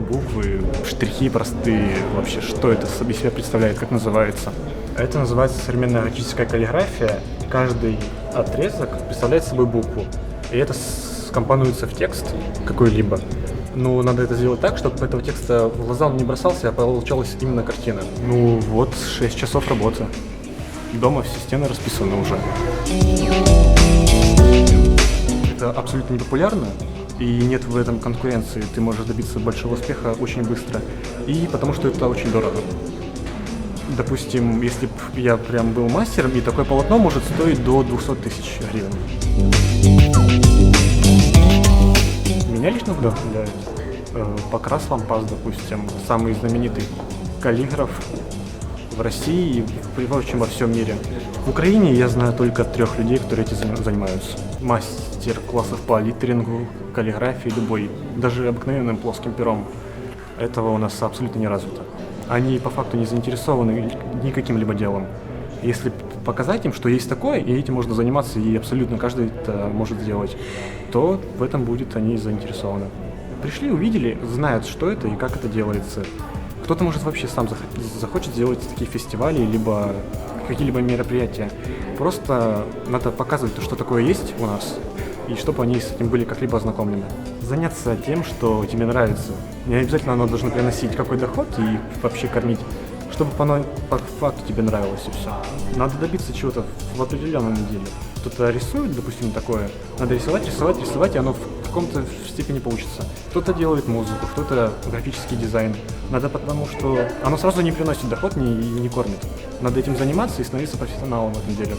буквы, штрихи простые, вообще, что это из себя представляет, как называется? Это называется современная графическая каллиграфия. Каждый отрезок представляет собой букву. И это скомпонуется в текст какой-либо. Ну, надо это сделать так, чтобы этого текста в глаза он не бросался, а получалась именно картина. Ну, вот 6 часов работы. Дома все стены расписаны уже. Это абсолютно непопулярно, и нет в этом конкуренции. Ты можешь добиться большого успеха очень быстро. И потому что это очень дорого. Допустим, если бы я прям был мастером, и такое полотно может стоить до 200 тысяч гривен. Меня лично вдохновляет э, Покрас Лампас, допустим, самый знаменитый каллиграф в России и, в общем, во всем мире. В Украине я знаю только трех людей, которые этим занимаются. Мастер классов по литерингу, каллиграфии, любой, даже обыкновенным плоским пером. Этого у нас абсолютно не развито. Они по факту не заинтересованы никаким либо делом. Если показать им, что есть такое, и этим можно заниматься, и абсолютно каждый это может сделать, то в этом будет они заинтересованы. Пришли, увидели, знают, что это и как это делается. Кто-то, может, вообще сам захочет сделать такие фестивали, либо какие-либо мероприятия. Просто надо показывать то, что такое есть у нас, и чтобы они с этим были как-либо ознакомлены. Заняться тем, что тебе нравится. Не обязательно оно должно приносить какой доход и вообще кормить, чтобы оно по факту тебе нравилось и все. Надо добиться чего-то в определенном деле. Кто-то рисует, допустим, такое, надо рисовать, рисовать, рисовать, и оно в каком-то степени получится. Кто-то делает музыку, кто-то графический дизайн. Надо потому, что оно сразу не приносит доход, не, не кормит. Надо этим заниматься и становиться профессионалом в этом деле.